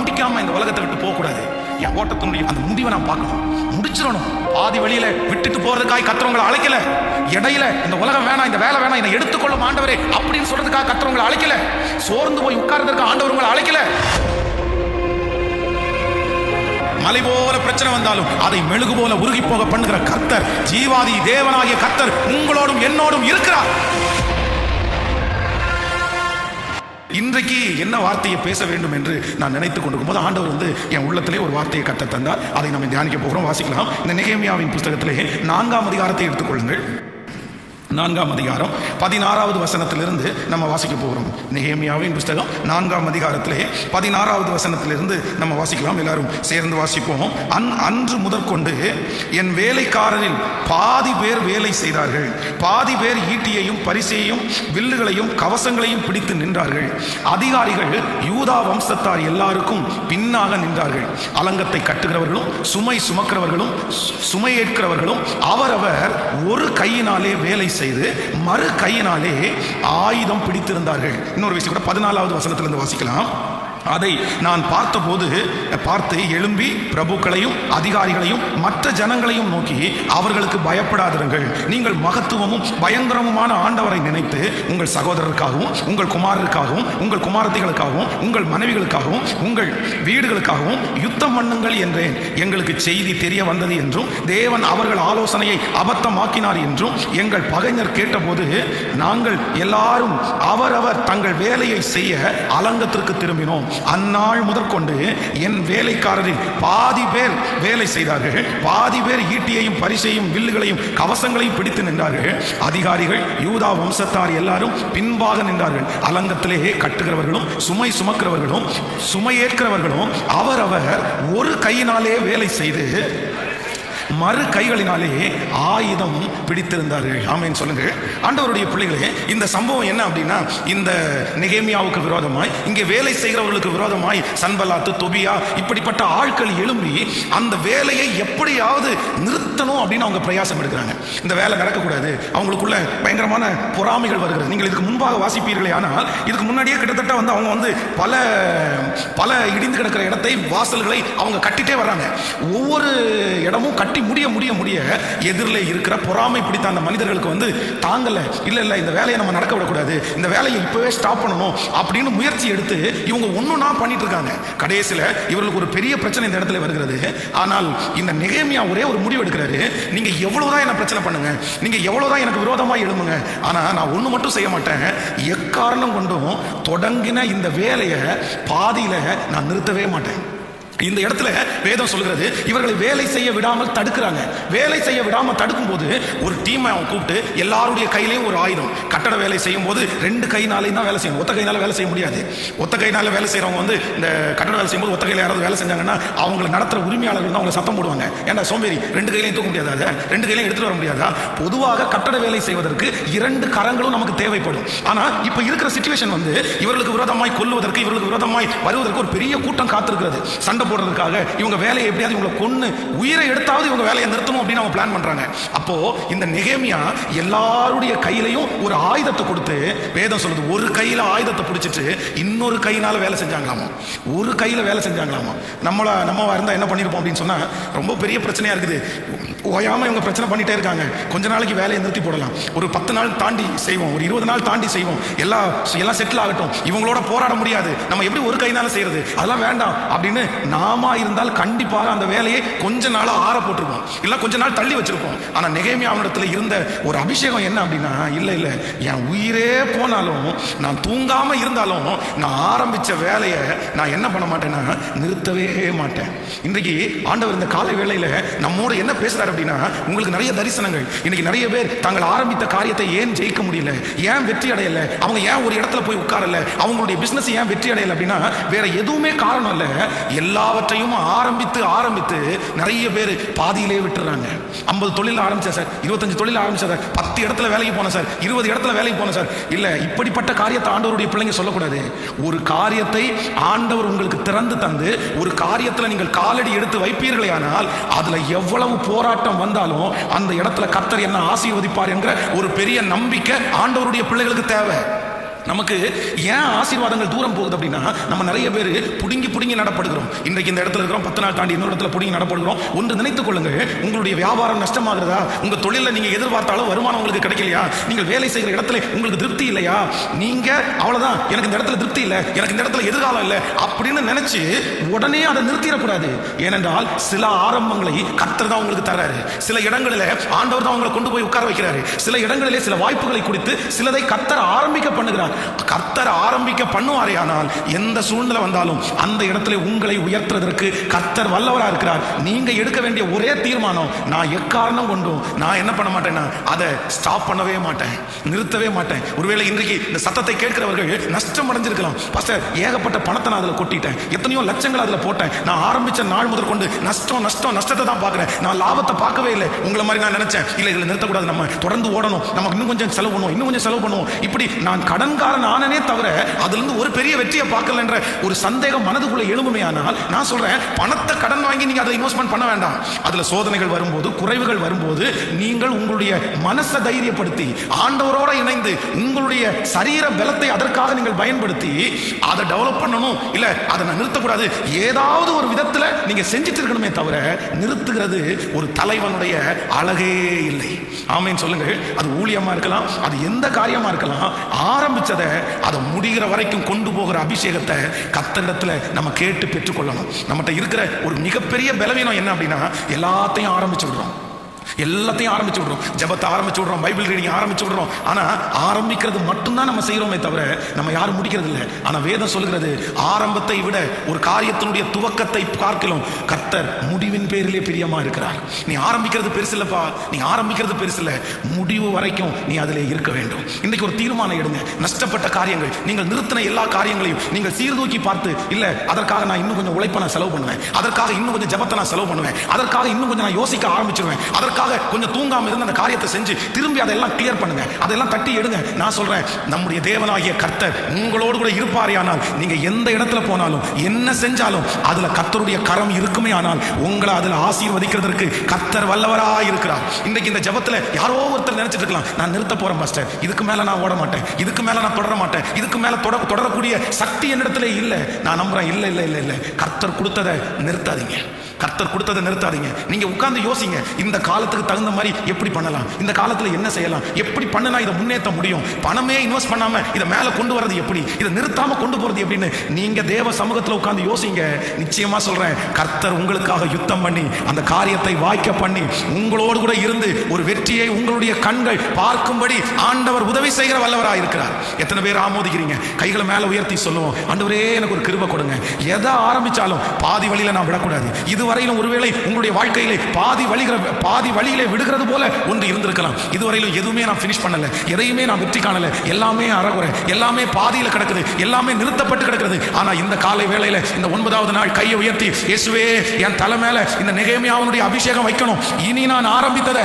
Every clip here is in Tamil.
முடிக்காம இந்த உலகத்தை விட்டு போக கூடாது என் ஓட்டத்தினுடைய அந்த முடிவை நான் பார்க்கணும். முடிச்சிடணும். பாதி வழியில விட்டுட்டு போறதுக்காக கத்துறவங்களை அழைக்கல. இடையில இந்த உலகம் வேணாம் இந்த வேலை வேணாம் என்னை எடுத்துக்கொள்ளும் ஆண்டவரே அப்படின்னு சொல்றதுக்காக கத்துறவங்களை அழைக்கல. சோர்ந்து போய் உட்கார்றதுக்கு ஆண்டவர் உங்களை அழைக்கல. மலை போல பிரச்சனை வந்தாலும் அதை மெழுகு போல உருகி போக பண்ணுகிற கத்தர் ஜீவாதி தேவனாகிய கத்தர் உங்களோடும் என்னோடும் இருக்கிறார். இன்றைக்கு என்ன வார்த்தையை பேச வேண்டும் என்று நான் நினைத்துக் கொண்டிருக்கும் போது ஆண்டவர் வந்து என் உள்ளத்திலே ஒரு வார்த்தையை கட்ட தந்தார். அதை நம்ம தியானிக்க போகிறோம். வாசிக்கலாம். இந்த நிகேமியாவின் புஸ்தகத்திலே நான்காம் அதிகாரத்தை எடுத்துக்கொள்ளுங்கள் நான்காம் அதிகாரம் பதினாறாவது வசனத்திலிருந்து நம்ம வாசிக்க போகிறோம். நெகேமியாவின் புஸ்தகம் நான்காம் அதிகாரத்திலே பதினாறாவது வசனத்திலிருந்து நம்ம வாசிக்கலாம். எல்லாரும் சேர்ந்து வாசிப்போம். அன் அன்று முதற்கொண்டு என் வேலைக்காரரில் பாதி பேர் வேலை செய்தார்கள். பாதி பேர் ஈட்டியையும் பரிசையும் வில்லுகளையும் கவசங்களையும் பிடித்து நின்றார்கள். அதிகாரிகள் யூதா வம்சத்தார் எல்லாருக்கும் பின்னாக நின்றார்கள். அலங்கத்தை கட்டுகிறவர்களும் சுமை சுமக்கிறவர்களும் சு- சுமையேற்கிறவர்களும் அவரவர் ஒரு கையினாலே வேலை செய்து மறு கையினாலே ஆயுதம் பிடித்திருந்தார்கள். இன்னொரு விஷயம் கூட பதினாலாவது வசனத்திலிருந்து வாசிக்கலாம். அதை நான் பார்த்தபோது பார்த்து எழும்பி பிரபுக்களையும் அதிகாரிகளையும் மற்ற ஜனங்களையும் நோக்கி அவர்களுக்கு பயப்படாதிருங்கள். நீங்கள் மகத்துவமும் பயங்கரமுமான ஆண்டவரை நினைத்து உங்கள் சகோதரருக்காகவும் உங்கள் குமாரருக்காகவும் உங்கள் குமாரத்திகளுக்காகவும் உங்கள் மனைவிகளுக்காகவும் உங்கள் வீடுகளுக்காகவும் யுத்தம் பண்ணுங்கள் என்றேன். எங்களுக்கு செய்தி தெரிய வந்தது என்றும் தேவன் அவர்கள் ஆலோசனையை அபத்தமாக்கினார் என்றும் எங்கள் பகைஞர் கேட்டபோது நாங்கள் எல்லாரும் அவரவர் தங்கள் வேலையை செய்ய அலங்கத்திற்கு திரும்பினோம். அந்நாள் முதற்கொண்டு என் வேலைக்காரரில் பாதி பேர் வேலை செய்தார்கள். பாதி பேர் ஈட்டியையும் பரிசையும் வில்லுகளையும் கவசங்களையும் பிடித்து நின்றார்கள். அதிகாரிகள் யூதா வம்சத்தார் எல்லாரும் பின்பாக நின்றார்கள். அலங்கத்திலேயே கட்டுகிறவர்களும் சுமை சுமக்கிறவர்களும் சுமையேற்கிறவர்களும் அவரவர் ஒரு கையினாலே வேலை செய்து மறு கைகளினாலே ஆயுதம் பிடித்திருந்தார்கள். ஆமைன்னு சொல்லுங்க. ஆண்டவருடைய பிள்ளைகளே இந்த சம்பவம் என்ன அப்படின்னா இந்த நெகேமியாவுக்கு விரோதமாய் இங்கே வேலை செய்கிறவர்களுக்கு விரோதமாய் சன்பலாத்து தொபியா இப்படிப்பட்ட ஆட்கள் எழும்பி அந்த வேலையை எப்படியாவது நிறுத்தணும் அப்படின்னு அவங்க பிரயாசம் எடுக்கிறாங்க. இந்த வேலை நடக்கக்கூடாது. அவங்களுக்குள்ள பயங்கரமான பொறாமைகள் வருகிறது. நீங்கள் இதுக்கு முன்பாக வாசிப்பீர்களே ஆனால் இதுக்கு முன்னாடியே கிட்டத்தட்ட வந்து அவங்க வந்து பல பல இடிந்து கிடக்கிற இடத்தை வாசல்களை அவங்க கட்டிட்டே வர்றாங்க. ஒவ்வொரு இடமும் கட்டி முடிய முடிய முடிய எதிரில் இருக்கிற பொறாமை பிடித்த அந்த மனிதர்களுக்கு வந்து தாங்கலை. இல்லை இல்லை இந்த வேலையை நம்ம நடக்க விடக்கூடாது. இந்த வேலையை இப்போவே ஸ்டாப் பண்ணணும் அப்படின்னு முயற்சி எடுத்து இவங்க ஒன்றுனா பண்ணிட்டு இருக்காங்க. கடைசியில் இவர்களுக்கு ஒரு பெரிய பிரச்சனை இந்த இடத்துல வருகிறது. ஆனால் இந்த நெகேமியா ஒரே ஒரு முடிவு எடுக்கிறாரு. நீங்கள் எவ்வளோ தான் என்ன பிரச்சனை பண்ணுங்க. எவ்வளோ தான் எனக்கு விரோதமாக எழுமுங்க ஆனால் நான் ஒன்று மட்டும் செய்ய மாட்டேன். எக்காரணம் கொண்டும் தொடங்கின இந்த வேலையை பாதியில் நான் நிறுத்தவே மாட்டேன். இந்த இடத்துல வேதம் சொல்கிறது இவர்களை வேலை செய்ய விடாமல் தடுக்கிறாங்க. வேலை செய்ய விடாமல் தடுக்கும் போது ஒரு டீமை அவன் கூப்பிட்டு எல்லாருடைய கையிலையும் ஒரு ஆயுதம். கட்டட வேலை செய்யும் போது ரெண்டு கைனாலையும் தான் வேலை செய்யணும். ஒத்த கைனால வேலை செய்ய முடியாது. ஒத்த கைனால வேலை செய்கிறவங்க வந்து இந்த கட்டட வேலை செய்யும்போது ஒத்த கையில் யாராவது வேலை செஞ்சாங்கன்னா அவங்களை நடத்துகிற உரிமையாளர்கள் தான் அவங்களை சத்தம் போடுவாங்க. ஏன்டா சோம்பேறி ரெண்டு கையிலையும் தூக்க முடியாதா ரெண்டு கையிலையும் எடுத்துட்டு வர முடியாதா? பொதுவாக கட்டட வேலை செய்வதற்கு இரண்டு கரங்களும் நமக்கு தேவைப்படும். ஆனால் இப்போ இருக்கிற சுச்சுவேஷன் வந்து இவர்களுக்கு விரோதமாய் கொல்லுவதற்கு இவர்களுக்கு விரோதமாய் வருவதற்கு ஒரு பெரிய கூட்டம் காத்திருக்கிறது. சண்டை போடுறதுக்காக இவங்க வேலையை எப்படியாவது இவங்களை கொன்று உயிரை எடுத்தாவது இவங்க வேலையை நிறுத்தணும் அப்படின்னு அவங்க பிளான் பண்ணுறாங்க அப்போ இந்த நெகேமியா எல்லாருடைய கையிலையும் ஒரு ஆயுதத்தை கொடுத்து வேதம் சொல்லுது ஒரு கையில் ஆயுதத்தை பிடிச்சிட்டு இன்னொரு கையினால வேலை செஞ்சாங்களாமா? ஒரு கையில் வேலை செஞ்சாங்களாமா? நம்மள நம்ம இருந்தால் என்ன பண்ணியிருப்போம் அப்படின்னு சொன்னால் ரொம்ப பெரிய பிரச்சனையாக இருக்குது. ஓயாமல் இவங்க பிரச்சனை பண்ணிகிட்டே இருக்காங்க. கொஞ்ச நாளைக்கு வேலையை நிறுத்தி போடலாம். ஒரு பத்து நாள் தாண்டி செய்வோம். ஒரு இருபது நாள் தாண்டி செய்வோம். எல்லாம் எல்லாம் செட்டில் ஆகட்டும். இவங்களோட போராட முடியாது. நம்ம எப்படி ஒரு கைனால செய்யறது? அதெல்லாம் வேண்டாம் அப்படின்னு நாம இருந்தால் கண்டிப்பாக அந்த வேலையை கொஞ்ச நாள் ஆற போட்டிருப்போம் இல்லை கொஞ்ச நாள் தள்ளி வச்சிருப்போம். ஆனா அவனிடத்தில் இருந்த ஒரு அபிஷேகம் என்ன அப்படின்னா இல்லை இல்லை என் உயிரே போனாலும் நான் தூங்காமல் இருந்தாலும் நான் ஆரம்பித்த வேலையை நான் என்ன பண்ண மாட்டேன்னா நிறுத்தவே மாட்டேன். இன்றைக்கு ஆண்டவர் இந்த காலை வேளையில் நம்மோட என்ன பேசுகிறார் அப்படின்னா உங்களுக்கு நிறைய தரிசனங்கள். இன்னைக்கு நிறைய பேர் தாங்கள் ஆரம்பித்த காரியத்தை ஏன் ஜெயிக்க முடியல ஏன் வெற்றி அடையலை அவங்க ஏன் ஒரு இடத்துல போய் உட்காரல அவங்களுடைய பிஸ்னஸ் ஏன் வெற்றி அடையலை அப்படின்னா வேற எதுவுமே காரணம் இல்லை. எல்லா எல்லாவற்றையும் ஆரம்பித்து ஆரம்பித்து நிறைய பேர் பாதியிலே விட்டுறாங்க. ஐம்பது தொழில் ஆரம்பிச்சேன் சார் இருபத்தஞ்சு தொழில் ஆரம்பிச்சேன் சார் பத்து இடத்துல வேலைக்கு போனேன் சார் இருபது இடத்துல வேலைக்கு போனேன் சார். இல்லை இப்படிப்பட்ட காரியத்தை ஆண்டவருடைய பிள்ளைங்க சொல்லக்கூடாது. ஒரு காரியத்தை ஆண்டவர் உங்களுக்கு திறந்து தந்து ஒரு காரியத்தில் நீங்கள் காலடி எடுத்து வைப்பீர்களே ஆனால் அதில் எவ்வளவு போராட்டம் வந்தாலும் அந்த இடத்துல கர்த்தர் என்ன ஆசீர்வதிப்பார் என்கிற ஒரு பெரிய நம்பிக்கை ஆண்டவருடைய பிள்ளைகளுக்கு தேவை. நமக்கு ஏன் ஆசீர்வாதங்கள் தூரம் போகுது அப்படின்னா நம்ம நிறைய பேர் புடுங்கி புடுங்கி நடப்படுகிறோம். இன்றைக்கு இந்த இடத்துல இருக்கிறோம் பத்து நாள் தாண்டி இன்னொரு இடத்துல புடுங்கி நடப்படுகிறோம். ஒன்று நினைத்துக் கொள்ளுங்கள் உங்களுடைய வியாபாரம் நஷ்டமாகிறதா? உங்க தொழிலில் நீங்க எதிர்பார்த்தாலும் வருமானம் உங்களுக்கு கிடைக்கலையா? நீங்கள் வேலை செய்கிற இடத்துல உங்களுக்கு திருப்தி இல்லையா? நீங்க அவ்வளவுதான். எனக்கு இந்த இடத்துல திருப்தி இல்லை எனக்கு இந்த இடத்துல எதிர்காலம் இல்லை அப்படின்னு நினைச்சு உடனே அதை நிறுத்திடக்கூடாது. ஏனென்றால் சில ஆரம்பங்களை கர்த்தர் தான் உங்களுக்கு தர்றாரு. சில இடங்களில் ஆண்டவர் தான் உங்களை கொண்டு போய் உட்கார வைக்கிறாரு. சில இடங்களிலே சில வாய்ப்புகளை கொடுத்து சிலதை கர்த்தர் ஆரம்பிக்க பண்ணுகிறார். கர்த்தர் ஆரம்பிக்க பண்ணுவாரே ஆனால் எந்த சூழ்நிலை வந்தாலும் அந்த இடத்துல உங்களை உயர்த்துறதற்கு கர்த்தர் வல்லவராக இருக்கிறார். நீங்கள் எடுக்க வேண்டிய ஒரே தீர்மானம் நான் எக்காரணம் கொண்டும் நான் என்ன பண்ண மாட்டேன்னா அதை ஸ்டாப் பண்ணவே மாட்டேன் நிறுத்தவே மாட்டேன். ஒருவேளை இன்றைக்கு இந்த சத்தத்தை கேட்கிறவர்கள் நஷ்டம் அடைஞ்சிருக்கலாம். பாஸ்டர் ஏகப்பட்ட பணத்தை நான் அதில் கொட்டிட்டேன். எத்தனையோ லட்சங்கள் அதில் போட்டேன். நான் ஆரம்பித்த நாள் முதல் கொண்டு நஷ்டம் நஷ்டம் நஷ்டத்தை தான் பார்க்குறேன். நான் லாபத்தை பார்க்கவே இல்லை. உங்களை மாதிரி நான் நினச்சேன். இல்லை இதில் நிறுத்தக்கூடாது. நம்ம தொடர்ந்து ஓடணும். நமக்கு இன்னும் கொஞ்சம் செலவு பண்ணுவோம். இன்னும் கொஞ்சம் செலவு பண்ணுவோம். இப்படி நான் கடன்காரன் ஆனனே தவிர அதுலேருந்து ஒரு பெரிய வெற்றியை பார்க்கலன்ற ஒரு சந்தேகம் மனதுக்குள்ளே எழும்புமே ஆனால் நான் சொல்கிறேன் பணத்தை கடன் வாங்கி நீங்கள் அதை இன்வெஸ்ட்மெண்ட் பண்ண வேண்டாம். அதில் சோதனைகள் வரும்போது குறைவுகள் வரும்போது நீங்கள் உங்களுடைய மனசை தைரியப்படுத்தி ஆண்டவரோட இணைந்து உங்களுடைய சரீர பலத்தை அதற்காக நீங்கள் பயன்படுத்தி அதை டெவலப் பண்ணணும். இல்லை அதை நான் நிறுத்தக்கூடாது. ஏதாவது ஒரு விதத்தில் நீங்கள் செஞ்சுட்டு இருக்கணுமே தவிர நிறுத்துகிறது ஒரு தலைவனுடைய அழகே இல்லை. ஆமைன்னு சொல்லுங்கள். அது ஊழியமாக இருக்கலாம் அது எந்த காரியமாக இருக்கலாம் ஆரம்பித்ததை அதை முடிகிற வரைக்கும் கொண்டு போகிற அபிஷேகத்தை கத்தரிடத்துல நம்ம கேட்டு பெற்றுக்கொள்ளணும். நம்மகிட்ட இருக்கிற ஒரு மிகப்பெரிய பலவீனம் என்ன அப்படின்னா எல்லாத்தையும் ஆரம்பிச்சு விடுறோம். எல்லாத்தையும் ஆரம்பிச்சு விடுறோம். ஜபத்தை ஆரம்பிச்சு விடுறோம். பைபிள் ரீடிங் ஆரம்பிச்சு விடுறோம். ஆனால் ஆரம்பிக்கிறது மட்டும்தான் நம்ம செய்யறோமே தவிர நம்ம யாரும் முடிக்கிறது இல்லை ஆனால் வேதம் சொல்கிறது ஆரம்பத்தை விட ஒரு காரியத்தினுடைய துவக்கத்தை பார்க்கலாம் கர்த்தர் முடிவின் பேரிலே பிரியமாக இருக்கிறார். நீ ஆரம்பிக்கிறது பெருசு நீ ஆரம்பிக்கிறது பெருசு முடிவு வரைக்கும் நீ அதில் இருக்க வேண்டும். இன்னைக்கு ஒரு தீர்மானம் எடுங்க. நஷ்டப்பட்ட காரியங்கள். நீங்கள் நிறுத்தின எல்லா காரியங்களையும் நீங்கள் சீர்தூக்கி பார்த்து இல்ல அதற்காக நான் இன்னும் கொஞ்சம் உழைப்பை நான் செலவு பண்ணுவேன். அதற்காக இன்னும் கொஞ்சம் ஜெபத்தை நான் செலவு பண்ணுவேன். அதற்காக இன்னும் கொஞ்சம் நான் யோசிக்க ஆரம்பிச்சிருவேன். அதற்காக கொஞ்சம் தூங்காம இருந்து அந்த காரியத்தை செஞ்சு திரும்பி அதெல்லாம் கிளியர் பண்ணுங்க. அதெல்லாம் தட்டி எடுங்க. நான் சொல்றேன் நம்முடைய தேவனாகிய கர்த்தர் உங்களோடு கூட இருப்பாரே ஆனால் நீங்க எந்த இடத்துல போனாலும் என்ன செஞ்சாலும் அதுல கர்த்தருடைய கரம் இருக்குமே ஆனால் உங்களை அதுல ஆசீர்வதிக்கிறதற்கு கர்த்தர் வல்லவரா இருக்கிறார். இன்னைக்கு இந்த ஜபத்துல யாரோ ஒருத்தர் நினைச்சிட்டு இருக்கலாம் நான் நிறுத்த போறேன் மாஸ்டர் இதுக்கு மேல நான் ஓட மாட்டேன். இதுக்கு மேல நான் தொடர மாட்டேன். இதுக்கு மேல தொட தொடரக்கூடிய சக்தி என்னிடத்துல இல்லை. நான் நம்புறேன் இல்லை இல்லை இல்லை இல்லை. கர்த்தர் கொடுத்ததை நிறுத்தாதீங்க. கர்த்தர் கொடுத்ததை நிறுத்தாதீங்க. நீங்க உட்கார்ந்து யோசிங்க. இந்த காலத்துக்கு தகுந்த மாதிரி எப்படி பண்ணலாம்? இந்த காலத்துல என்ன செய்யலாம்? எப்படி பண்ணுனா இதை முன்னேற்ற முடியும். பணமே இன்வெஸ்ட் பண்ணாம இதை மேல கொண்டு வரது எப்படி? இதை நிறுத்தாம கொண்டு போறது எப்படின்னு நீங்க தேவ சமூகத்துல உட்கார்ந்து யோசிங்க. நிச்சயமா சொல்றேன். கர்த்தர் உங்களுக்காக யுத்தம் பண்ணி அந்த காரியத்தை வாய்க்க பண்ணி உங்களோடு கூட இருந்து ஒரு வெற்றியை உங்களுடைய கண்கள் பார்க்கும்படி ஆண்டவர் உதவி செய்கிற வல்லவராக இருக்கிறார். எத்தனை பேர் ஆமோதிக்கிறீங்க? கைகளை மேல உயர்த்தி சொல்லுவோம். ஆண்டவரே எனக்கு ஒரு கிருப கொடுங்க. எதை ஆரம்பிச்சாலும் பாதி வழியில நான் விடக்கூடாது. இதுவரையிலும் ஒருவேளை உங்களுடைய வாழ்க்கையிலே பாதி வழிகிற பாதி வழியிலே விடுகிறது போல ஒன்று இருந்திருக்கலாம். இதுவரையிலும் எதுவுமே நான் ஃபினிஷ் பண்ணலை. எதையுமே நான் வெற்றி காணலை. எல்லாமே அறகுறை. எல்லாமே பாதியில் கிடக்குது. எல்லாமே நிறுத்தப்பட்டு கிடக்குது. ஆனால் இந்த காலை வேளையில் இந்த ஒன்பதாவது நாள் கையை உயர்த்தி இயேசுவே என் தலை மேலே இந்த நெகேமியாவுடைய அபிஷேகம் வைக்கணும். இனி நான் ஆரம்பித்ததை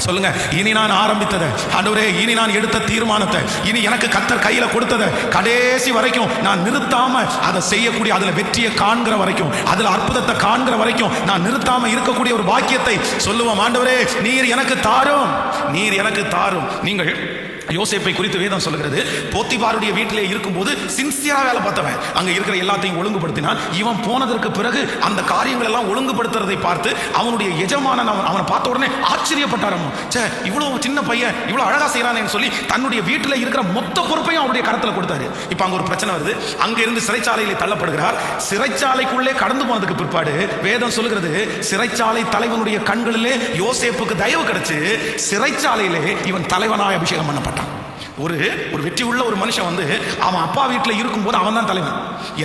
சொல்லுங்க. இனி நான் ஆரம்பித்ததை. ஆண்டவரே இனி நான் எடுத்த தீர்மானத்தை இனி எனக்கு கத்தர் கையில கொடுத்ததை கடைசி வரைக்கும் நான் நிறுத்தாம அதை செய்யக்கூடிய அதுல வெற்றியை காண்கிற வரைக்கும் அதுல அற்புதத்தை காண்கிற வரைக்கும் நான் நிறுத்தாம இருக்கக்கூடிய ஒரு பாக்கியத்தை சொல்லுவோம். ஆண்டவரே நீர் எனக்கு தாரும். நீர் எனக்கு தாரும். நீங்கள் யோசேப்பை குறித்து வேதம் சொல்லுகிறது. போத்திபாருடைய வீட்டிலே இருக்கும்போது சின்சியரா வேலை பார்த்தவன். அங்க இருக்கிற எல்லாத்தையும் ஒழுங்குபடுத்தினான். இவன் போனதற்கு பிறகு அந்த காரியங்கள் எல்லாம் ஒழுங்குபடுத்துறதை பார்த்து அவனுடைய எஜமானன் அவன் அவனை பார்த்த உடனே ஆச்சரியப்பட்டாரம். சே இவ்வளவு சின்ன பையன் இவ்வளவு அழகா செய்யறானேன்னு சொல்லி தன்னுடைய வீட்டில் இருக்கிற மொத்த பொறுப்பையும் அவருடைய கரத்தில் கொடுத்தாரு. இப்போ அங்க ஒரு பிரச்சனை வருது. அங்க இருந்து சிறைச்சாலையிலே தள்ளப்படுகிறார். சிறைச்சாலைக்குள்ளே கடந்து போனதுக்கு பிற்பாடு வேதம் சொல்லுகிறது சிறைச்சாலை தலைவனுடைய கண்களிலே யோசேப்புக்கு தயவு கிடைச்சு சிறைச்சாலையிலே இவன் தலைவனாய் அபிஷேகம் பண்ணப்பட்டான். ஒரு ஒரு வெற்றி உள்ள ஒரு மனுஷன் வந்து அவன் அப்பா வீட்டில் இருக்கும்போது அவன் தான் தலைவன்.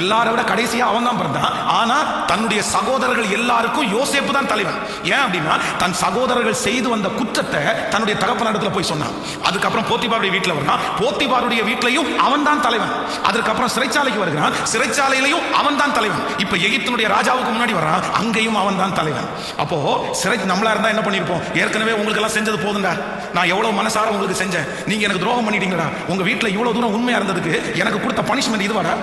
எல்லாரை விட கடைசியாக அவன் தான் பிறந்தான். ஆனால் தன்னுடைய சகோதரர்கள் எல்லாருக்கும் யோசேப்பு தான் தலைவன். ஏன் அப்படின்னா தன் சகோதரர்கள் செய்து வந்த குற்றத்தை தன்னுடைய தகப்பன இடத்துல போய் சொன்னான். அதுக்கப்புறம் போத்திபாருடைய வீட்டில் வரான் போத்திபாருடைய வீட்லையும் அவன் தான் தலைவன். அதுக்கப்புறம் சிறைச்சாலைக்கு வருகிறான். சிறைச்சாலையிலையும் அவன் தான் தலைவன். இப்போ எகிப்தினுடைய ராஜாவுக்கு முன்னாடி வரான் அங்கேயும் அவன் தான் தலைவன். அப்போ சிறை நம்மளா இருந்தால் என்ன பண்ணியிருப்போம்? ஏற்கனவே உங்களுக்கு எல்லாம் செஞ்சது போதுண்டா நான் எவ்வளவு மனசார உங்களுக்கு செஞ்சேன். நீங்க எனக்கு துரோகம் பண்ணிட்டீங்களா உங்க வீட்டுல இவ்வளோ தூரம் உண்மையா இருந்ததுக்கு எனக்கு கொடுத்த பனிஷ்மெண்ட் இதுவாடா?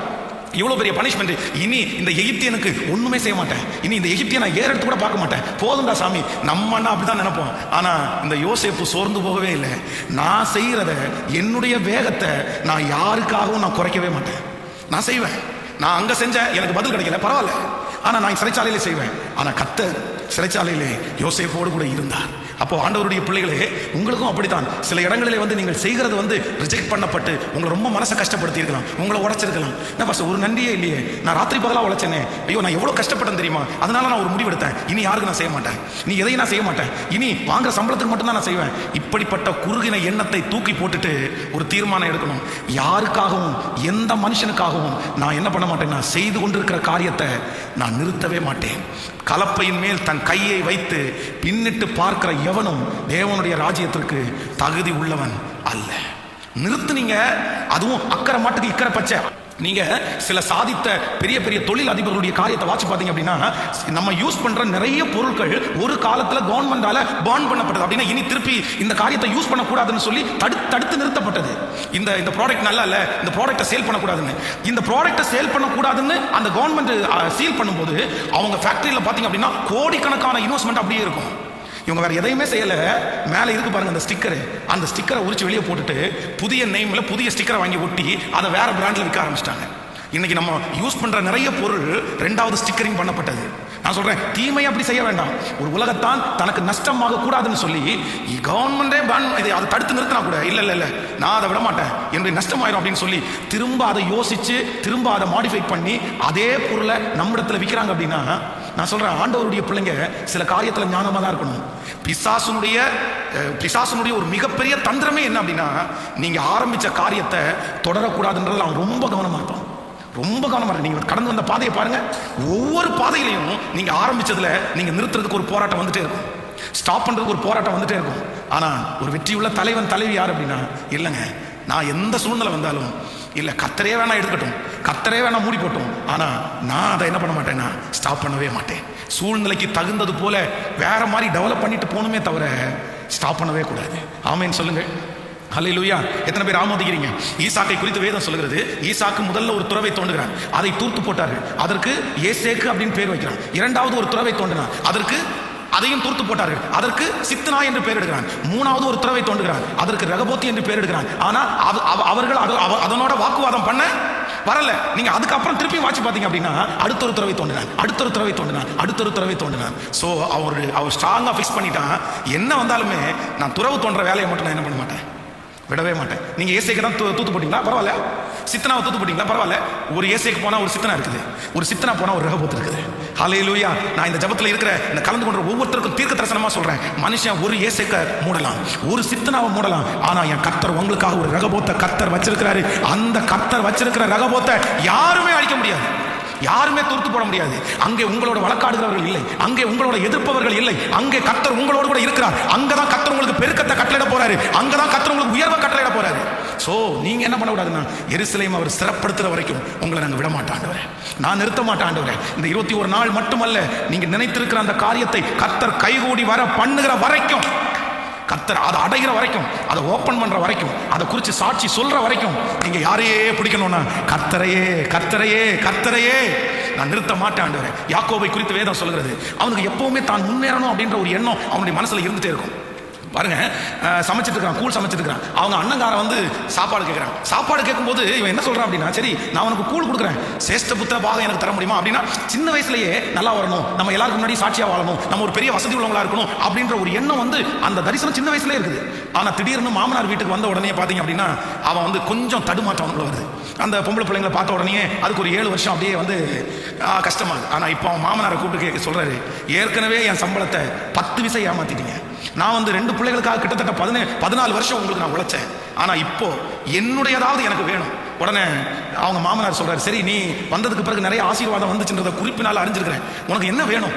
இவ்வளோ பெரிய பனிஷ்மெண்ட் இனி இந்த எகிப்தியனுக்கு ஒண்ணுமே செய்ய மாட்டேன். இனி இந்த எகிப்தியனை நான் ஏறெடுத்து கூட பார்க்க மாட்டேன். போதும்டா சாமி. நம்ம அண்ணா அப்படிதான் நினைப்போம். ஆனா இந்த யோசேப்பு சோர்ந்து போகவே இல்லை. நான் செய்யறத என்னுடைய வேகத்தை நான் யாருக்காகவும் நான் குறைக்கவே மாட்டேன். நான் செய்வேன். நான் அங்க செஞ்ச எனக்கு பதில் கிடைக்கல. பரவாயில்ல. ஆனா நான் சிறைச்சாலையிலே செய்வேன். ஆனா கத்த சிறைச்சாலையிலே யோசேப்போடு கூட இருந்தார். அப்போ ஆண்டவருடைய பிள்ளைகளே உங்களுக்கும் அப்படித்தான். சில இடங்களிலே வந்து நீங்கள் செய்கிறது வந்து ரிஜெக்ட் பண்ணப்பட்டு உங்களை ரொம்ப மனசை கஷ்டப்படுத்தியிருக்கலாம். உங்களை உடைச்சிருக்கலாம். என்ன பாஸ்டர் ஒரு நன்றியே இல்லையே. நான் ராத்திரி பகலாக உழைச்சேனே. ஐயோ நான் எவ்வளோ கஷ்டப்பட்டேன் தெரியுமா? அதனால நான் ஒரு முடிவெடுத்தேன் இனி யாருக்கு நான் செய்ய மாட்டேன். நீ எதையும் நான் செய்ய மாட்டேன். இனி வாங்குற சம்பளத்துக்கு மட்டும்தான் நான் செய்வேன். இப்படிப்பட்ட குறுகின எண்ணத்தை தூக்கி போட்டுட்டு ஒரு தீர்மானம் எடுக்கணும். யாருக்காகவும் எந்த மனுஷனுக்காகவும் நான் என்ன பண்ண மாட்டேன் நான் செய்து கொண்டிருக்கிற காரியத்தை நான் நிறுத்தவே மாட்டேன். கலப்பையின் மேல் தன் கையை வைத்து பின்னிட்டு பார்க்கிற எவனும் தேவனுடைய ராஜ்யத்திற்கு தகுதி உள்ளவன் அல்ல. நிறுத்துனீங்க அதுவும் அக்கறை மாட்டுக்கு இக்கறை பச்சை. நீங்க சில சாதித்த பெரிய பெரிய தொழில் அதிபர்களுடைய காரியத்தை வாட்சி பார்த்தீங்க அப்படின்னா நம்ம யூஸ் பண்ற நிறைய பொருட்கள் ஒரு காலத்துல கவர்மெண்டால பான் பண்ணப்பட்டது. அப்படின்னா இனி திருப்பி இந்த காரியத்தை யூஸ் பண்ணக்கூடாதுன்னு சொல்லி தடுத்து தடுத்து நிறுத்தப்பட்டது. இந்த இந்த ப்ராடக்ட் நல்லா இல்ல இந்த ப்ராடக்ட்டை சேல் பண்ணக்கூடாதுன்னு. இந்த ப்ராடக்ட்டை சேல் பண்ணக்கூடாதுன்னு அந்த கவர்மெண்ட் சீல் பண்ணும்போது அவங்க ஃபேக்டரியில் பார்த்தீங்க அப்படின்னா கோடிக்கணக்கான இன்வெஸ்ட்மெண்ட் அப்படியே இருக்கும். இவங்க வேற எதையுமே செய்யல. மேலே இருக்கு பாருங்க அந்த ஸ்டிக்கர் அந்த ஸ்டிக்கரை உரிச்சு வெளியே போட்டுட்டு புதிய நேம்ல புதிய ஸ்டிக்கரை வாங்கி ஒட்டி அதை வேற பிராண்ட்ல விற்க ஆரம்பிச்சிட்டாங்க. இன்னைக்கு நம்ம யூஸ் பண்ற நிறைய பொருள் ரெண்டாவது ஸ்டிக்கரிங் பண்ணப்பட்டது. நான் சொல்றேன் தீமை அப்படி செய்ய வேண்டாம். ஒரு உலகத்தான் தனக்கு நஷ்டமாக கூடாதுன்னு சொல்லி கவர்மெண்டே பேன் இது அதை தடுத்து நிறுத்தினா கூட இல்லை இல்லை இல்லை நான் அதை விட மாட்டேன் என்னுடைய நஷ்டமாயிரும் அப்படின்னு சொல்லி திரும்ப அதை யோசிச்சு திரும்ப அதை மாடிஃபை பண்ணி அதே பொருளை நம்மிடத்துல விற்கிறாங்க அப்படின்னா நான் சொல்றேன் ஆண்டவருடைய பிள்ளைங்க சில காரியத்தில் ஞானமாக தான் இருக்கணும். பிசாசுனுடைய பிசாசனுடைய ஒரு மிகப்பெரிய தந்திரமே என்ன அப்படின்னா நீங்கள் ஆரம்பித்த காரியத்தை தொடரக்கூடாதுன்றது அவன் ரொம்ப கவனமாக இருப்பான். ரொம்ப கவனமாக இருக்கு நீங்கள் கடந்து வந்த பாதையை பாருங்கள் ஒவ்வொரு பாதையிலையும் நீங்கள் ஆரம்பித்ததில் நீங்கள் நிறுத்துறதுக்கு ஒரு போராட்டம் வந்துட்டே இருக்கும். ஸ்டாப் பண்ணுறதுக்கு ஒரு போராட்டம் வந்துட்டே இருக்கும். ஆனால் ஒரு வெற்றியுள்ள தலைவன் தலைவி யார் அப்படின்னா இல்லைங்க. நான் எந்த சூழ்நிலை வந்தாலும் இல்லை கத்தரையே வேணா எடுக்கட்டும் கத்தரையே வேணா மூடி போட்டும். ஆனால் நான் அதை என்ன பண்ண மாட்டேன்னா ஸ்டாப் பண்ணவே மாட்டேன். சூழ்நிலைக்கு தகுந்தது போல வேற மாதிரி டெவலப் பண்ணிட்டு போகணுமே தவிர ஸ்டாப் பண்ணவே கூடாது. ஆமேன்னு சொல்லுங்க. ஹalleluya எத்தனை பேர் ஆமோதிக்கிறீங்க? ஈசாக்கை குறித்து வேதம் சொல்கிறது ஈசாக்கு முதல்ல ஒரு துறவை தோண்டுகிறான் அதை தூர்த்து போட்டார்கள். அதற்கு ஏசேக்கு அப்படின்னு பேர் வைக்கிறான். இரண்டாவது ஒரு துறவை தோண்டினான் அதற்கு அதையும் தூர்த்து போட்டார்கள். அதற்கு சித்தனா என்று பெயர் மூணாவது ஒரு துறவை தோண்டுகிறான் அதற்கு ரகபோத்தி என்று பெயர் எடுக்கிறான். அவ- அவ- அவர்கள் அது- அவ- அதனோட வாக்குவாதம் பண்ண வரல. நீங்க அதுக்கப்புறம் திருப்பி வாட்சி பாத்தீங்க அப்படின்னா அடுத்த ஒரு துறவை தோண்டினான் அடுத்த ஒரு துறவை தோண்டினான் அடுத்த ஒரு துறவை தோண்டினான் ஸோ அவர் அவர் ஸ்ட்ராங்காக ஃபிக்ஸ் பண்ணிட்டான். என்ன வந்தாலுமே நான் துறவு தோன்ற வேலையை மட்டும் நான் என்ன பண்ண மாட்டேன்? விடவே மாட்டேன். நீங்க ஏசிக்கு தான் தூ- தூத்து போட்டீங்களா? பரவாயில்ல சித்தனாவை தூத்து போட்டீங்களா? பரவாயில்ல. ஒரு ஏசைக்கு போனால் ஒரு சித்தனா இருக்குது. ஒரு சித்தனா போனால் ஒரு ரகபோத்து இருக்குது. ஹalleluya நான் இந்த ஜபத்தில் இருக்கிற இந்த கலந்து கொண்ட ஒவ்வொருத்தருக்கும் தீர்க்க தரிசனமாக சொல்கிறேன் மனுஷன் ஒரு ஏசைக்க மூடலாம். ஒரு சித்தனாவை மூடலாம். ஆனால் என் கர்த்தர் உங்களுக்காக ஒரு ரகபோத்த கர்த்தர் வச்சிருக்கிறாரு. அந்த கர்த்தர் வச்சிருக்கிற ரகபோத்தை யாருமே அழிக்க முடியாது. யாருமே தூர்த்து போட முடியாது. அங்கே உங்களோட வழக்காடுகிறவர்கள் இல்லை. அங்கே உங்களோட எதிர்ப்பவர்கள் இல்லை. அங்கே கத்தர் உங்களோட கூட இருக்கிறார். அங்கதான் கத்தர் உங்களுக்கு பெருக்கத்தை கட்டளையிட போறாரு. அங்கதான் கத்தர் உங்களுக்கு உயர்வை கட்டளையிட போறாரு. ஸோ நீங்கள் என்ன பண்ணக்கூடாதுன்னா எருசலேம் அவர் சிறப்படுத்துகிற வரைக்கும் உங்களை நாங்கள் விட மாட்டாண்டவரே நான் நிறுத்த மாட்டாண்டவரே இந்த இருபத்தி ஒரு நாள் மட்டுமல்ல நீங்கள் நினைத்திருக்கிற அந்த காரியத்தை கத்தர் கைகூடி வர பண்ணுகிற வரைக்கும் கத்தர் அதை அடைகிற வரைக்கும் அதை ஓப்பன் பண்ணுற வரைக்கும் அதை குறித்து சாட்சி சொல்கிற வரைக்கும் நீங்கள் யாரையே பிடிக்கணும்னா கத்தரையே கர்த்தரையே கர்த்தரையே நான் நிறுத்த மாட்டேன் யாக்கோவை குறித்து வேதம் சொல்கிறது அவனுக்கு எப்பவுமே தான் முன்னேறணும் அப்படின்ற ஒரு எண்ணம் அவனுடைய மனசில் இருந்துகிட்டே இருக்கும். பாருங்க சமைச்சிட்டு இருக்கான் கூழ் சமைச்சிட்டு இருக்கிறான். அவங்க அண்ணங்காரன் வந்து சாப்பாடு கேட்குறான் சாப்பாடு கேட்கும்போது இவன் என்ன சொல்றான் அப்படின்னா சரி நான் உனக்கு கூழ் கொடுக்குறேன். சேஷ்ட புத்திர பாகம் எனக்கு தர முடியுமா அப்படின்னா சின்ன வயசுலயே நல்லா வரணும். நம்ம எல்லாருக்கும் முன்னாடி சாட்சியாக வாழணும். நம்ம ஒரு பெரிய வசதி உள்ளவங்களா இருக்கணும் அப்படின்ற ஒரு எண்ணம் வந்து அந்த தரிசனம் சின்ன வயசுலேயே இருக்குது. ஆனா திடீர்னு மாமனார் வீட்டுக்கு வந்த உடனே பாத்தீங்க அப்படின்னா அவன் வந்து கொஞ்சம் தடுமாற்றம் வருது. அந்த பொம்பளை பிள்ளைங்களை பார்த்த உடனே அதுக்கு ஒரு ஏழு வருஷம் அப்படியே வந்து கஷ்டமாகுது. ஆனா இப்போ அவன் மாமனாரை கூப்பிட்டு கேட்க சொல்றாரு ஏற்கனவே என் சம்பளத்தை பத்து விசை ஏமாத்திட்டீங்க. நான் வந்து ரெண்டு பிள்ளைகளுக்காக கிட்டத்தட்ட பதினே பதினாலு வருஷம் உங்களுக்கு நான் உழைச்சேன். ஆனா இப்போ என்னுடையதாவது எனக்கு வேணும். உடனே அவங்க மாமனார் சொல்றாரு சரி நீ வந்ததுக்கு பிறகு நிறைய ஆசீர்வாதம் வந்துச்சுன்றதை குறிப்பினால அறிஞ்சிருக்கிறேன். உனக்கு என்ன வேணும்?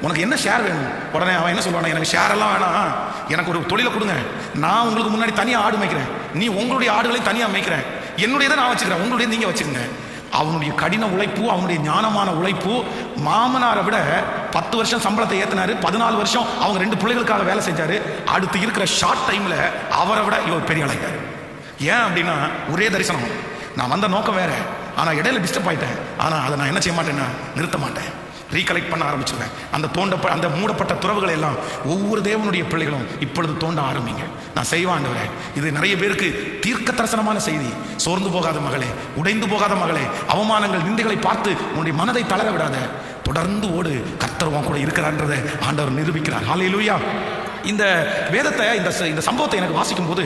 உனக்கு என்ன ஷேர் வேணும்? உடனே அவன் என்ன சொல்லுவான் எனக்கு ஷேர் எல்லாம் வேணாம். எனக்கு ஒரு தொழிலை கொடுங்க. நான் உங்களுக்கு முன்னாடி தனியாக ஆடு மேய்க்கிறேன். நீ உங்களுடைய ஆடுகளையும் தனியாக மேய்க்கிறேன். என்னுடையதை நான் வச்சுக்கிறேன். உங்களுடைய நீங்கள் வச்சுக்கோங்க. அவனுடைய கடின உழைப்பு அவனுடைய ஞானமான உழைப்பு மாமனாரை விட பத்து வருஷம் சம்பளத்தை ஏற்றினாரு பதினாலு வருஷம் அவங்க ரெண்டு பிள்ளைகளுக்காக வேலை செஞ்சாரு. அடுத்து இருக்கிற ஷார்ட் டைமில் அவரை விட இவர் பெரிய ஆளாயிட்டாரு. ஏன் அப்படின்னா ஒரே தரிசனம். நான் வந்த நோக்கம் வேற. ஆனால் இடையில டிஸ்டர்ப் ஆயிட்டேன். ஆனால் அதை நான் என்ன செய்ய மாட்டேன்னா நிறுத்த மாட்டேன். ரீகலெக்ட் பண்ண ஆரம்பிச்சிருவேன். அந்த தோண்ட அந்த மூடப்பட்ட துறவுகளை எல்லாம் ஒவ்வொரு தேவனுடைய பிள்ளைகளும் இப்பொழுது தோண்ட ஆரம்பிங்க. நான் செய்வாண்டவரே இது நிறைய பேருக்கு தீர்க்க தரிசனமான செய்தி. சோர்ந்து போகாத மகளே உடைந்து போகாத மகளே அவமானங்கள் நிந்தைகளை பார்த்து உன்னுடைய மனதை தளர விடாத. தொடர்ந்து ஓடு கத்தருவான் கூட இருக்கிறான்றதை ஆண்டவர் நிரூபிக்கிறார். ஹalleluya இந்த வேதத்தை இந்த இந்த சம்பவத்தை எனக்கு வாசிக்கும் போது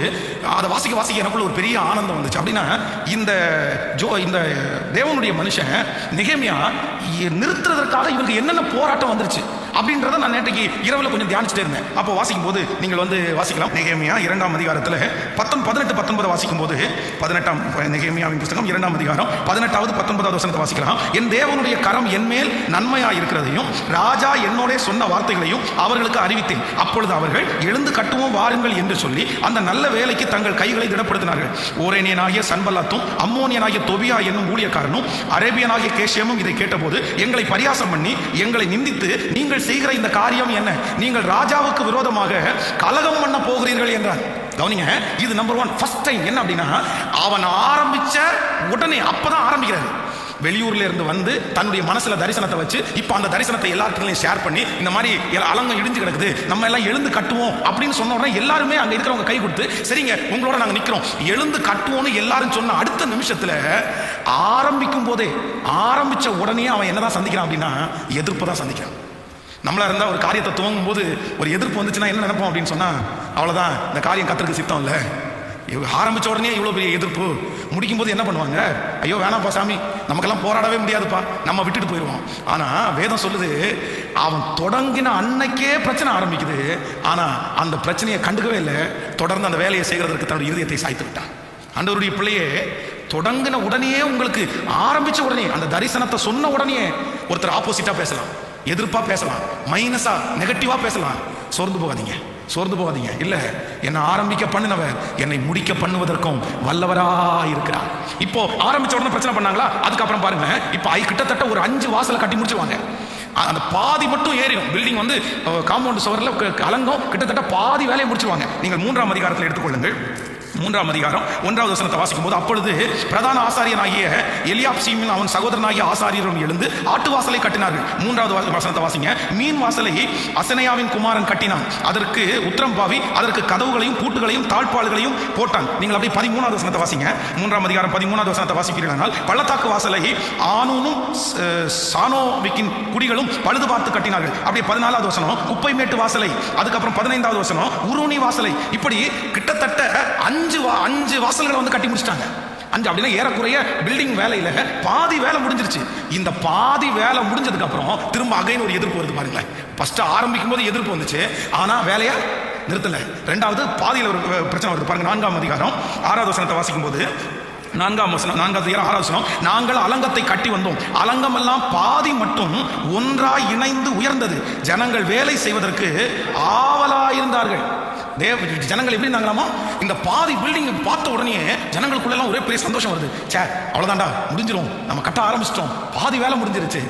அதை வாசிக்க வாசிக்க எனக்குள்ள ஒரு பெரிய ஆனந்தம் வந்துச்சு. அப்படின்னா இந்த ஜோ இந்த தேவனுடைய மனுஷன் நிகேமியா நிறுத்துறதற்காக இவருக்கு என்னென்ன போராட்டம் வந்துருச்சு அப்படின்றத நான் நேற்றைக்கு இரவில் கொஞ்சம் தியானிச்சுட்டே இருந்தேன். அப்போ வாசிக்கும் போது நீங்கள் வந்து வாசிக்கலாம். நிகேமியா இரண்டாம் அதிகாரத்தில் பத்தொன் பதினெட்டு பத்தொன்பது வாசிக்கும் போது பதினெட்டாம் நிகேமியாவின் புஸ்தகம் இரண்டாம் அதிகாரம் பதினெட்டாவது பத்தொன்பதாவது வசனத்தை வாசிக்கலாம். என் தேவனுடைய கரம் என்மேல் நன்மையாக இருக்கிறதையும் ராஜா என்னோட சொன்ன வார்த்தைகளையும் அவர்களுக்கு அறிவித்தேன். அப்பொழுது அவர்கள் எழுந்து கட்டுவோம் வாருங்கள் என்று சொல்லி அந்த நல்ல வேலைக்கு தங்கள் கைகளை திடப்படுத்தினார்கள். ஓரேனியனாகிய சன்பல்லாத்தும் அம்மோனியனாகிய தொபியா என்னும் ஊழியக்காரனும் அரேபியனாகிய கேஷியமும் இதை கேட்டபோது எங்களை பரியாசம் பண்ணி எங்களை நிந்தித்து நீங்கள் செய்கிற இந்த காரியம் என்ன? நீங்கள் ராஜாவுக்கு விரோதமாக கலகம் பண்ண போகிறீர்கள் என்றார். கவனிங்க இது நம்பர் ஒன் ஃபர்ஸ்ட் டைம் என்ன அப்படின்னா அவன் ஆரம்பிச்ச உடனே அப்பதான் ஆரம்பிக்கிறாரு. வெளியூர்ல இருந்து வந்து தன்னுடைய மனசுல தரிசனத்தை வச்சு இப்போ அந்த தரிசனத்தை எல்லாத்துக்கும் ஷேர் பண்ணி இந்த மாதிரி அலங்கம் இடிஞ்சு கிடக்குது நம்ம எல்லாம் எழுந்து கட்டுவோம் அப்படின்னு சொன்ன உடனே எல்லாருமே அங்க இருக்கிறவங்க கை கொடுத்து சரிங்க உங்களோட நாங்க நிக்கிறோம். எழுந்து கட்டுவோம்னு எல்லாரும் சொன்ன அடுத்த நிமிஷத்துல ஆரம்பிக்கும் போதே ஆரம்பிச்ச உடனே அவன் என்னதான் சந்திக்கிறான் அப்படின்னா எதிர்ப்பு தான் சந்திக்கிறான். நம்மளா இருந்தா ஒரு காரியத்தை துவங்கும் போது ஒரு எதிர்ப்பு வந்துச்சுன்னா என்ன நினைப்போம் அப்படின்னு சொன்னா அவ்வளவுதான். இந்த காரியம் கத்திற்கு சித்தம் இல்லை. ஆரம்பித்த ஆரம்பிச்ச உடனே இவ்வளோ பெரிய எதிர்ப்பு. முடிக்கும் போது என்ன பண்ணுவாங்க? ஐயோ வேணாம்ப்பா சாமி நமக்கெல்லாம் போராடவே முடியாதுப்பா. நம்ம விட்டுட்டு போயிடுவோம் ஆனால் வேதம் சொல்லுது அவன் தொடங்கின அன்னைக்கே பிரச்சனை ஆரம்பிக்குது. ஆனால் அந்த பிரச்சனையை கண்டுக்கவே இல்லை. தொடர்ந்து அந்த வேலையை செய்கிறதற்கு தன்னுடைய இருதயத்தை சாய்த்து விட்டான். அண்டவருடைய பிள்ளையே தொடங்கின உடனே உங்களுக்கு ஆரம்பித்த உடனே அந்த தரிசனத்தை சொன்ன உடனே ஒருத்தர் ஆப்போசிட்டாக பேசலாம். எதிர்ப்பாக பேசலாம். மைனஸாக நெகட்டிவாக பேசலாம். சோர்ந்து போகாதீங்க. சோர்ந்து போகாதீங்க. இல்ல என்னை ஆரம்பிக்க பண்ணினவர் என்னை முடிக்க பண்ணுவதற்கும் வல்லவரா இருக்கிறார். இப்போ ஆரம்பிச்ச உடனே பிரச்சனை பண்ணாங்களா? அதுக்கப்புறம் பாருங்க இப்போ ஐ கிட்டத்தட்ட ஒரு அஞ்சு வாசலை கட்டி முடிச்சுவாங்க அந்த பாதி மட்டும் ஏறிடும். பில்டிங் வந்து காம்பவுண்ட் சுவரில் கலங்கும் கிட்டத்தட்ட பாதி வேலையை முடிச்சுவாங்க நீங்கள் மூன்றாம் அதிகாரத்தில் எடுத்துக்கொள்ளுங்கள். மூன்றாம் அதிகாரம் ஒன்றாவது வசனத்தை வாசிக்கும் போது அப்பொழுது பிரதான ஆசாரியனாகிய எலியாப் சீமின் அவன் சகோதரனாகிய ஆசாரியரும் எழுந்து ஆட்டு வாசலை கட்டினார்கள். மூன்றாவது வசனத்தை வாசிங்க. மீன் வாசலை அசனையாவின் குமாரன் கட்டினான். அதற்கு உத்தரம் பாவி அதற்கு கதவுகளையும் பூட்டுகளையும் தாழ்ப்பாள்களையும் போட்டான். நீங்கள் அப்படியே பதிமூணாவது வசனத்தை வாசிங்க. மூன்றாம் அதிகாரம் பதிமூணாவது வசனத்தை வாசிப்பீர்களானால் பள்ளத்தாக்கு வாசலை ஆனூனும் சானோவிக்கின் குடிகளும் பழுது பார்த்து கட்டினார்கள். அப்படியே பதினாலாவது வசனம் குப்பை மேட்டு வாசலை அதுக்கப்புறம் பதினைந்தாவது வசனம் உருணி வாசலை. இப்படி கிட்டத்தட்ட அஞ்சு அஞ்சு அஞ்சு வாசல்களை வந்து கட்டி முடிச்சிட்டாங்க. அஞ்சு அப்படின்னா ஏறக்குறைய பில்டிங் வேலையில பாதி வேலை முடிஞ்சிருச்சு. இந்த பாதி வேலை முடிஞ்சதுக்கு அப்புறம் திரும்ப அகைன் ஒரு எதிர்ப்பு வருது பாருங்களேன். ஃபர்ஸ்ட் ஆரம்பிக்கும் போது எதிர்ப்பு வந்துச்சு. ஆனா வேலையை? நிறுத்தல. ரெண்டாவது பாதியில் ஒரு பிரச்சனை வருது பாருங்க நான்காம் அதிகாரம் ஆறாவது வசனத்தை வாசிக்கும் போது நான்காம் வசனம் நான்காவது அதிகாரம் ஆறாவது வசனம் நாங்கள் அலங்கத்தை கட்டி வந்தோம். அலங்கம் எல்லாம் பாதி மட்டும் ஒன்றாய் இணைந்து உயர்ந்தது. ஜனங்கள் வேலை செய்வதற்கு ஆவலாயிருந்தார்கள். தேவ ஜனங்கள் எப்படி இருந்தாங்களாமா இந்த பாதி பில்டிங் பார்த்த உடனே ஜனங்களுக்குள்ளெல்லாம் ஒரே பெரிய சந்தோஷம் வருது. சே அவ்வளோதாண்டா முடிஞ்சிடும் நம்ம கட்ட ஆரம்பிச்சிட்டோம். பாதி வேலை முடிஞ்சிருச்சு.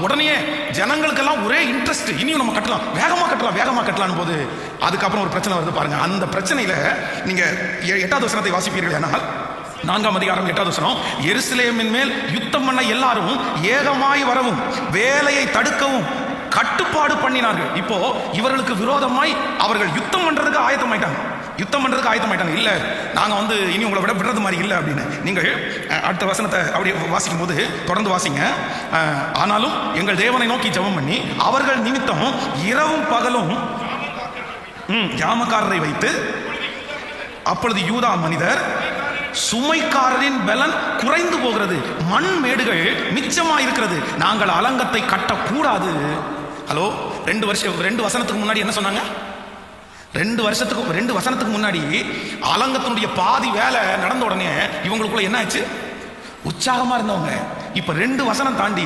உடனே ஜனங்களுக்கெல்லாம் ஒரே இன்ட்ரெஸ்ட் இனியும் நம்ம கட்டலாம். வேகமாக கட்டலாம் வேகமாக கட்டலாம் போது அதுக்கப்புறம் ஒரு பிரச்சனை வருது பாருங்க. அந்த பிரச்சனையில நீங்க எ- எட்டாவது வசனத்தை வாசிப்பீர்கள் ஆனால் நான்காம் அதிகாரம் எட்டாவது வசனம் எருசலேமின் மேல் யுத்தம் பண்ண எல்லாரும் ஏகமாய் வரவும் வேலையை தடுக்கவும் கட்டுப்பாடு பண்ணினார்கள். இப்போ இவர்களுக்கு விரோதமாய் அவர்கள் யுத்தம் பண்றதுக்கு ஆயத்தமாயிட்டாங்க யுத்தம் பண்றதுக்கு ஆயத்தமாயிட்டாங்க இல்ல நாங்க வந்து இனி உங்களை விட விடுறது மாதிரி இல்லை அப்படின்னு. நீங்கள் அடுத்த வசனத்தை அப்படி வாசிக்கும் போது தொடர்ந்து வாசிங்க. ஆனாலும் எங்கள் தேவனை நோக்கி ஜெபம் பண்ணி அவர்கள் நிமித்தம் இரவும் பகலும் ம், ஜாமக்காரரை வைத்து அப்பொழுது யூதா மனிதர் சுமைக்காரரின் பலன் குறைந்து போகிறது. மண் மேடுகள் மிச்சமா இருக்கிறது நாங்கள் அலங்கத்தை கட்டக்கூடாது. ஹலோ ரெண்டு வருஷம் ரெண்டு வசனத்துக்கு முன்னாடி என்ன சொன்னாங்க? ரெண்டு வருஷத்துக்கு ரெண்டு வசனத்துக்கு முன்னாடி அலங்கத்தினுடைய பாதி வேலை நடந்த உடனே இவங்களுக்குள்ள என்ன ஆச்சு? உற்சாகமா இருந்தவங்க. இப்ப ரெண்டு வசனம் தாண்டி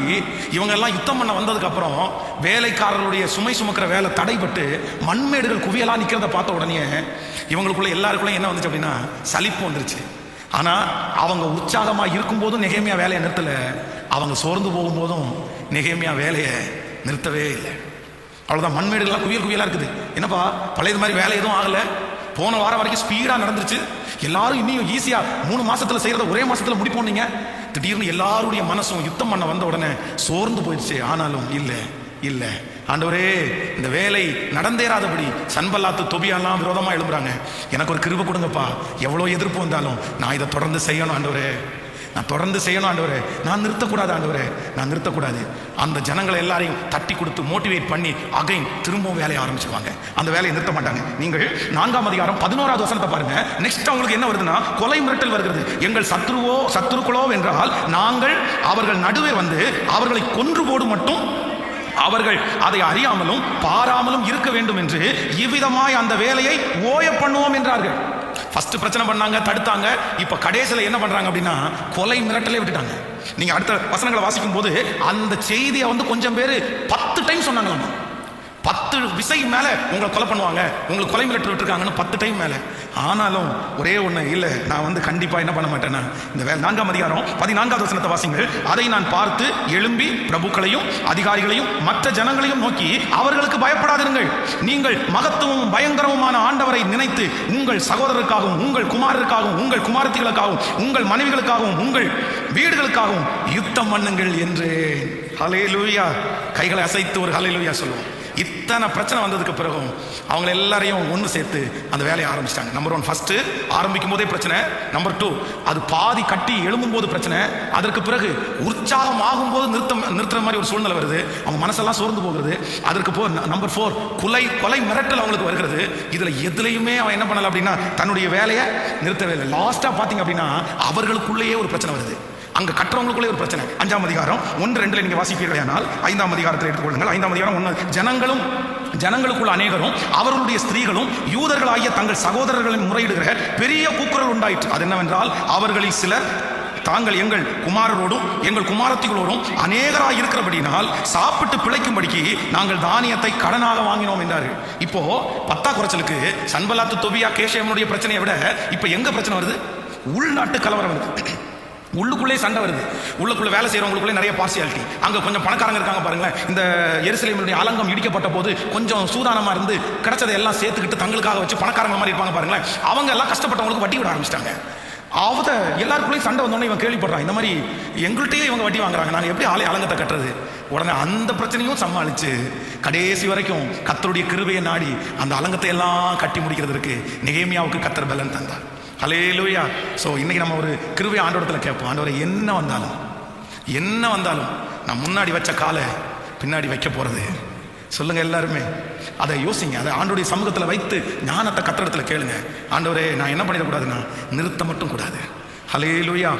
இவங்க எல்லாம் யுத்தம் பண்ண வந்ததுக்கு அப்புறம் வேலைக்காரர்களுடைய சுமை சுமக்கிற வேலை தடைபட்டு மண்மேடுகள் குவியலா நிக்கிறத பார்த்த உடனே இவங்களுக்குள்ள எல்லாருக்குள்ள என்ன வந்துச்சு அப்படின்னா சலிப்பு வந்துருச்சு. ஆனா அவங்க உற்சாகமா இருக்கும்போதும் நெகேமியா வேலையை நிறுத்தல. அவங்க சோர்ந்து போகும்போதும் நெகேமியா வேலையை நிறுத்தவே இல்லை. அவ்வளோதான் மண்மேடுகள்லாம் குவியல் குவியலாக இருக்குது. என்னப்பா பழையது மாதிரி வேலை எதுவும் ஆகலை? போன வாரம் வரைக்கும் ஸ்பீடாக நடந்துருச்சு. எல்லாரும் இன்னும் ஈஸியாக மூணு மாசத்துல செய்கிறத ஒரே மாசத்துல முடிப்போம் நீங்கள் திடீர்னு எல்லாருடைய மனசும் யுத்தம் பண்ண வந்த உடனே சோர்ந்து போயிடுச்சு. ஆனாலும் இல்லை இல்லை. ஆண்டவரே இந்த வேலை நடந்தேறாதபடி சன்பல்லாத்து தொபியாலாம் விரோதமாக எழும்புறாங்க. எனக்கு ஒரு கிருபை கொடுங்கப்பா. எவ்வளோ எதிர்ப்பு வந்தாலும் நான் இதை தொடர்ந்து செய்யணும் ஆண்டவரே. நான் தொடர்ந்து செய்யணும் ஆண்டவரே. நான் நிறுத்தக்கூடாது ஆண்டவரே. நான் நிறுத்தக்கூடாது. அந்த ஜனங்களை எல்லாரையும் தட்டி கொடுத்து மோட்டிவேட் பண்ணி அகைன் திரும்பவும் வேலையை ஆரம்பிச்சிருவாங்க. அந்த வேலையை நிறுத்த மாட்டாங்க. நீங்கள் நான்காம் அதிகாரம் பதினோராவது வசனத்தை பாருங்க. நெக்ஸ்ட் அவங்களுக்கு என்ன வருதுன்னா கொலை மிரட்டல் வருகிறது. எங்கள் சத்ருவோ சத்ருக்களோ என்றால் நாங்கள் அவர்கள் நடுவே வந்து அவர்களை கொன்று போடு மட்டும் அவர்கள் அதை அறியாமலும் பாராமலும் இருக்க வேண்டும் என்று இவ்விதமாய் அந்த வேலையை ஓய பண்ணுவோம் என்றார்கள். ஃபர்ஸ்ட் பிரச்சனை பண்ணாங்க தடுத்தாங்க. இப்போ கடைசியில் என்ன பண்ணுறாங்க அப்படின்னா கொலை மிரட்டலே விட்டுட்டாங்க. நீங்கள் அடுத்த வசனங்களை வாசிக்கும் போது அந்த செய்தியை வந்து கொஞ்சம் பேர் பத்து டைம் சொன்னாங்களாமா? பத்து விசை மேல உங்களை கொலை பண்ணுவாங்க. உங்களுக்கு கொலை மிரட்டு விட்டுருக்காங்கன்னு பத்து டைம் மேல. ஆனாலும் ஒரே ஒண்ணு இல்ல நான் வந்து கண்டிப்பா என்ன பண்ண மாட்டேன் இந்த வேலை நான்காம் அதிகாரம் பதினான்காவது வசனத்தை வாசிங்கள். அதை நான் பார்த்து எழும்பி பிரபுக்களையும் அதிகாரிகளையும் மற்ற ஜனங்களையும் நோக்கி அவர்களுக்கு பயப்படாதிருங்கள். நீங்கள் மகத்துவமும் பயங்கரமுமான ஆண்டவரை நினைத்து உங்கள் சகோதரருக்காகவும் உங்கள் குமாரருக்காகவும் உங்கள் குமாரத்திகளுக்காகவும் உங்கள் மனைவிகளுக்காகவும் உங்கள் வீடுகளுக்காகவும் யுத்தம் பண்ணுங்கள் என்று ஹலேலூயா கைகளை அசைத்து ஒரு ஹலேலூயா சொல்லுவோம். இத்தனை பிரச்சனை வந்ததுக்கு பிறகும் அவங்க எல்லாரையும் ஒன்று சேர்த்து அந்த வேலையை ஆரம்பிச்சிட்டாங்க. நம்பர் ஒன் ஃபஸ்ட்டு ஆரம்பிக்கும் போதே பிரச்சனை. நம்பர் டூ அது பாதி கட்டி எழும்பும் போது பிரச்சனை. அதற்கு பிறகு உற்சாகம் ஆகும்போது நிறுத்த நிறுத்துற மாதிரி ஒரு சூழ்நிலை வருது. அவங்க மனசெல்லாம் சோர்ந்து போகிறது. அதற்கு போ நம்பர் ஃபோர் கொலை கொலை மிரட்டல் அவங்களுக்கு வருகிறது. இதில் எதுலையுமே அவன் என்ன பண்ணலை அப்படின்னா தன்னுடைய வேலையை நிறுத்தவே இல்லை. லாஸ்ட்டாக பார்த்தீங்க அப்படின்னா அவர்களுக்குள்ளேயே ஒரு பிரச்சனை வருது. அங்கே கட்டுறவங்களுக்குள்ளே ஒரு பிரச்சனை. அஞ்சாம் அதிகாரம் ஒன்று ரெண்டுல நீங்க வாசிப்பீர்களானால் ஐந்தாம் அதிகாரத்தில் எடுத்துக்கொள்ளுங்கள். ஐந்தாம் அதிகாரம் ஒன்று ஜனங்களும் ஜனங்களுக்குள்ள அநேகரும் அவர்களுடைய ஸ்திரீகளும் யூதர்களாகிய தங்கள் சகோதரர்களின் முறையிடுகிற பெரிய கூக்குரல் உண்டாயிற்று. அது என்னவென்றால் அவர்களில் சிலர் தாங்கள் எங்கள் குமாரரோடும் எங்கள் குமாரத்திகளோடும் அநேகராக இருக்கிறபடினால் சாப்பிட்டு பிழைக்கும்படிக்கு நாங்கள் தானியத்தை கடனாக வாங்கினோம் என்றார்கள். இப்போ பத்தா குறைச்சலுக்கு சன்பலாத்து தொபியா கேஷேவனுடைய பிரச்சனையை விட இப்போ எங்க பிரச்சனை வருது? உள்நாட்டு கலவரம் வருது. உள்ளுக்குள்ளே சண்டை வருது. உள்ளுக்குள்ளே வேலை செய்கிறவங்களுக்குள்ளே நிறைய பார்சியாலிட்டி அங்கே கொஞ்சம் பணக்காரங்க இருக்காங்க பாருங்களேன். இந்த எருசலேமினுடைய அலங்கம் இடிக்கப்பட்ட போது கொஞ்சம் சூதானமாக இருந்து கிடைச்சதை எல்லாம் சேர்த்துக்கிட்டு தங்களுக்காக வச்சு பணக்காரங்க மாதிரி இருப்பாங்க பாருங்களேன். அவங்க எல்லாம் கஷ்டப்பட்டவங்களுக்கு வட்டி விட ஆரம்பிச்சிட்டாங்க. அவத எல்லாருக்குள்ளேயும் சண்டை வந்தோடனே இவன் கேள்விப்படுறான் இந்த மாதிரி எங்கள்கிட்டயே இவங்க வட்டி வாங்குறாங்க நாங்கள் எப்படி ஆலை அலங்கத்தை கட்டுறது? உடனே அந்த பிரச்சனையும் சமாளிச்சு கடைசி வரைக்கும் கத்தருடைய கிருபையை நாடி அந்த அலங்கத்தை எல்லாம் கட்டி முடிக்கிறதுக்கு நிகேமியாவுக்கு கத்தர் பலன் தந்தார். ஹலேலூயா ஸோ இன்னைக்கு நம்ம ஒரு கிருவி ஆண்டோடத்தில் கேட்போம். ஆண்டவரை என்ன வந்தாலும் என்ன வந்தாலும் நான் முன்னாடி வச்ச காலை பின்னாடி வைக்க போகிறது சொல்லுங்க எல்லாருமே. அதை யோசிங்க. அதை ஆண்டோடைய சமூகத்தில் வைத்து ஞானத்தை கத்திரத்தில் கேளுங்க. ஆண்டவரே நான் என்ன பண்ணிடக்கூடாதுன்னா நிறுத்த மட்டும் கூடாது. ஹலேலூயா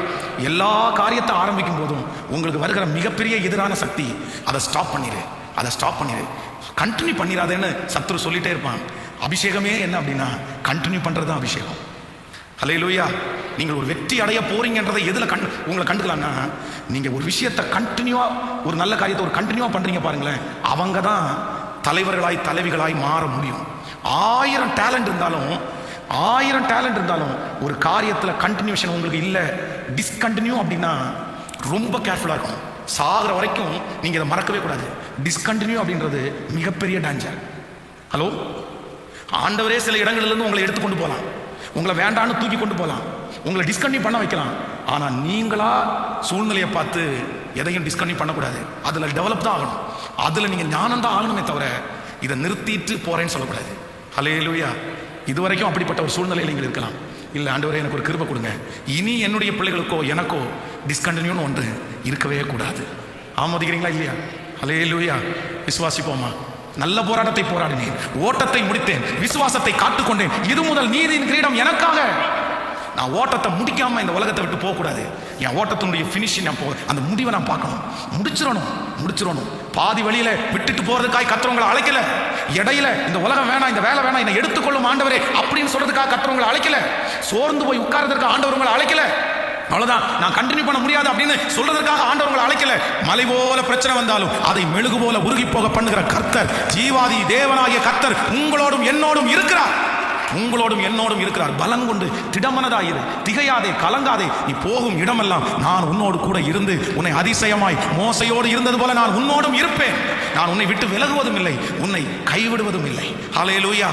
எல்லா காரியத்தை ஆரம்பிக்கும் போதும் உங்களுக்கு வருகிற மிகப்பெரிய எதிரான சக்தி அதை ஸ்டாப் பண்ணிடு அதை ஸ்டாப் பண்ணிடு கண்டினியூ பண்ணிடாதேன்னு சத்ரு சொல்லிட்டே இருப்பான். அபிஷேகமே என்ன அப்படின்னா கண்டினியூ பண்ணுறது தான் அபிஷேகம். ஹலே லூயா நீங்கள் ஒரு வெற்றி அடைய போறீங்கன்றதை எதில் கண் உங்களை கண்டுக்கலாம்னா நீங்கள் ஒரு விஷயத்தை கண்டினியூவாக ஒரு நல்ல காரியத்தை ஒரு கண்டினியூவாக பண்ணுறீங்க பாருங்களேன். அவங்க தான் தலைவர்களாய் தலைவிகளாய் மாற முடியும். ஆயிரம் டேலண்ட் இருந்தாலும் ஆயிரம் டேலண்ட் இருந்தாலும் ஒரு காரியத்தில் கண்டினியூஷன் உங்களுக்கு இல்லை டிஸ்கண்டினியூ அப்படின்னா ரொம்ப கேர்ஃபுல்லாக இருக்கும் சாகிற வரைக்கும் நீங்கள் இதை மறக்கவே கூடாது. டிஸ்கண்டினியூ அப்படின்றது மிகப்பெரிய டேஞ்சர் ஹலோ ஆண்டவரே சில இடங்கள்லேருந்து உங்களை எடுத்துக்கொண்டு போகலாம் உங்களை வேண்டான்னு தூக்கி கொண்டு போகலாம். உங்களை டிஸ்கன்யூ பண்ண வைக்கலாம். ஆனால் நீங்களா சூழ்நிலையை பார்த்து எதையும் டிஸ்கன்யூ பண்ணக்கூடாது. அதில் டெவலப் தான் ஆகணும். அதில் நீங்கள் ஞானம் தான் ஆகணுமே தவிர இதை நிறுத்திட்டு போகிறேன்னு சொல்லக்கூடாது. ஹலே லூயா இதுவரைக்கும் அப்படிப்பட்ட ஒரு சூழ்நிலையில் நீங்கள் இருக்கலாம். இல்லை ஆண்டவரே எனக்கு ஒரு கிருப கொடுங்க. இனி என்னுடைய பிள்ளைகளுக்கோ எனக்கோ டிஸ்கண்டினியூன்னு ஒன்று இருக்கவே கூடாது. ஆமோதிக்கிறீங்களா இல்லையா? ஹலே லூயா விசுவாசிப்போமா? நல்ல போராட்டத்தை போராடினேன். ஓட்டத்தை முடித்தேன். விசுவாசத்தை காத்துக்கொண்டேன். இது முதல் நீதியின் கிரீடம் எனக்காக. நான் ஓட்டத்தை முடிக்காம இந்த உலகத்தை விட்டு போகக்கூடாது. என் ஓட்டத்தினுடைய ஃபினிஷிங் நான் போ அந்த முடிவை நான் பார்க்கணும். முடிச்சிடணும். முடிச்சிடணும். பாதி வழியில விட்டுட்டு போறதுக்காக கத்துறவங்களை அழைக்கல. இடையில இந்த உலகம் வேணாம் இந்த வேலை வேணாம் என்னை எடுத்துக்கொள்ளும் ஆண்டவரே அப்படின்னு சொல்றதுக்காக கத்துறவங்களை அழைக்கல. சோர்ந்து போய் உட்கார்றதுக்கு ஆண்டவர்களை அழைக்கல. அவ்வளவுதான். நான் கண்டினியூ பண்ண முடியாது அப்படின்னு சொல்றதற்காக ஆண்டவர் உங்களை அழைக்கல. மலை போல பிரச்சனை வந்தாலும் அதை மெழுகு போல உருகி போக பண்ணுகிற கர்த்தர் ஜீவாதி தேவனாகிய கர்த்தர் உங்களோடும் என்னோடும் இருக்கிறார். உங்களோடும் என்னோடும் இருக்கிறார். பலம் கொண்டு திடமனதாயிரு திகையாதே கலங்காதே. நீ போகும் இடமெல்லாம் நான் உன்னோடு கூட இருந்து உன்னை அதிசயமாய் மோசையோடு இருந்தது போல நான் உன்னோடும் இருப்பேன். நான் உன்னை விட்டு விலகுவதும் இல்லை உன்னை கைவிடுவதும் இல்லை. ஹalleluya